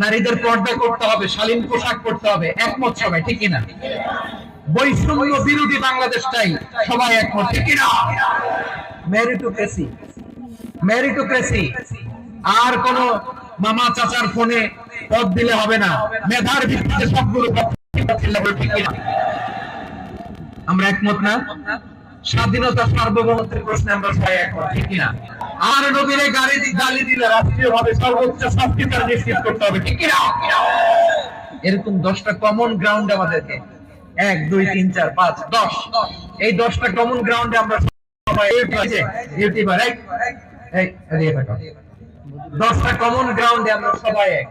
নারীদের পর্দা করতে হবে শালীন পোশাক করতে হবে। একমত সবাই ঠিক কিনা? বৈষম্য বিরোধী বাংলাদেশটাই সবাই একমত ঠিক কিনা? মেরিটোক্রেসি মেরিটোক্রেসি আর কোন মামা চাচার ফোনে পদ দিলে হবে না। মেধার ভিত্তিতে সবগুলো আমরা একমত না? স্বাধীনতা সার্বভৌমত্বের প্রশ্নে আমরা কিনা? আর নবীরে দি- গালি দিলে রাষ্ট্রীয় ভাবে সর্বোচ্চ শাস্তি তার নিশ্চিত করতে হবে, ঠিক কিনা? এরকম দশটা কমন গ্রাউন্ড আমাদেরকে। এক, দুই, তিন, চার, পাঁচ, দশ। এই দশটা কমন গ্রাউন্ডে আমরা সবাই। দশটা কমন গ্রাউন্ডে আমরা সবাই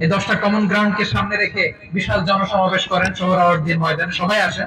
এই দশটা কমন গ্রাউন্ডকে সামনে রেখে বিশাল জনসমাবেশ করেন, সোহরাওয়ার্দীর ময়দানে সবাই আসেন।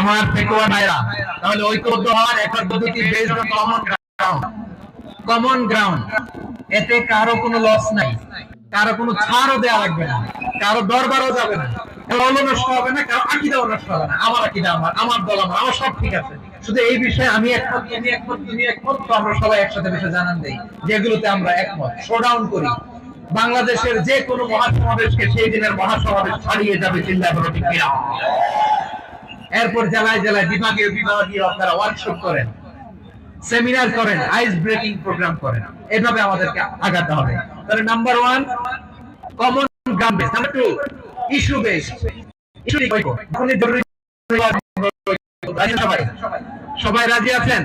আমার পেকুয়া ভাইরা, তাহলে ঐক্যবদ্ধ হওয়ার একটা পদ্ধতি on common ground common ground এতে কারও কোনো লস নাই। কারও কোনো ছাড়ও দেওয়া লাগবে না। কারও দরবারও যাবে না। বাংলাদেশের যে কোনো মহাসমাবেশকে সেই দিনের মহাসমাবেশ ছাড়িয়ে যাবে চিন্তা কিনা? এরপর জেলায় জেলায় বিভাগীয় বিভাগীয় আপনারা ওয়ার্কশপ করেন সেমিনার করেন আইস ব্রেকিং প্রোগ্রাম করেন। এভাবে আমাদেরকে আগাতে হবে। তাহলে নাম্বার ওয়ান কমন গ্রাম base number two issue base. Issue জরুরি রাজি সবাই রাজি আছেন?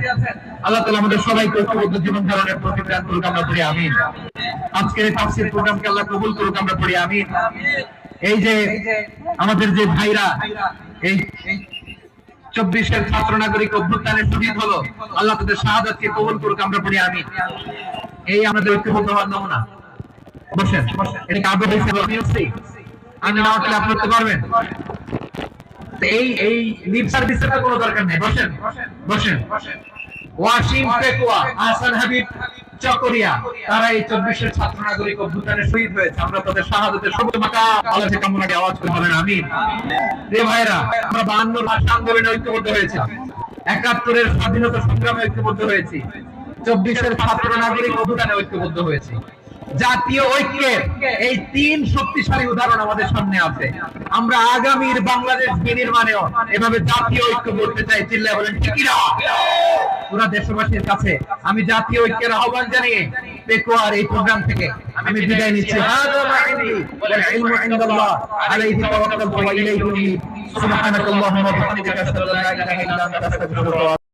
আল্লাহ তাআলা আমাদের সবাইকে ঐক্যবদ্ধ জীবন ধারণের প্রতিদান করুক, আমরা পড়ি, আমিন। আজকের এই তাফসীর প্রোগ্রামকে আল্লাহ কবুল করুক, আমরা পড়ি, আমিন। এই যে আমাদের যে ভাইরা, এই চব্বিশের ছাত্র নাগরিক অভ্যুত্থানের শহীদ হলো, আল্লাহ তাদের শাহাদাতকে কবুল করুক, আমরা পড়ি, আমিন। এই আমাদের ঐক্যবদ্ধ হওয়ার নমুনা। বসেন বসেন। এটা আগে হয়েছে আমি না উঠতে পারবেন। এই এই লিপ সার্ভিসের কোনো দরকার নেই। বসেন। বসেন। পেকুয়া আহসান হাবিব চকরিয়া। তারা এই চব্বিশের ছাত্র নাগরিক অভ্যুত্থানে শহীদ হয়েছে। আমরা তাদের শাহাদতের সবুজ আওয়াজ আমিন। রে ভাইরা, আমরা বাহান্ন ভাষা আন্দোলনে ঐক্যবদ্ধ হয়েছি। একাত্তরের স্বাধীনতা সংগ্রামে ঐক্যবদ্ধ হয়েছি। চব্বিশের ছাত্র নাগরিক অভ্যুত্থানে ঐক্যবদ্ধ হয়েছি। জাতীয় ঐক্যের এই তিন শক্তিশালী উদাহরণ আমাদের সামনে আছে। আমরা আগামীর বাংলাদেশ বিনির্মাণেও এভাবে জাতীয় ঐক্য করতে চাই, চিল্লায় বলেন পুরা দেশবাসীর কাছে, আমি জাতীয় ঐক্যের আহ্বান জানিয়ে পেকুয়ার এই প্রোগ্রাম থেকে আমি বিদায় নিচ্ছি। সুবহানাকাল্লাহুম্মা ওয়া বিহামদিকা, আশহাদু আল্লা ইলাহা ইল্লা আনতা, আস্তাগফিরুকা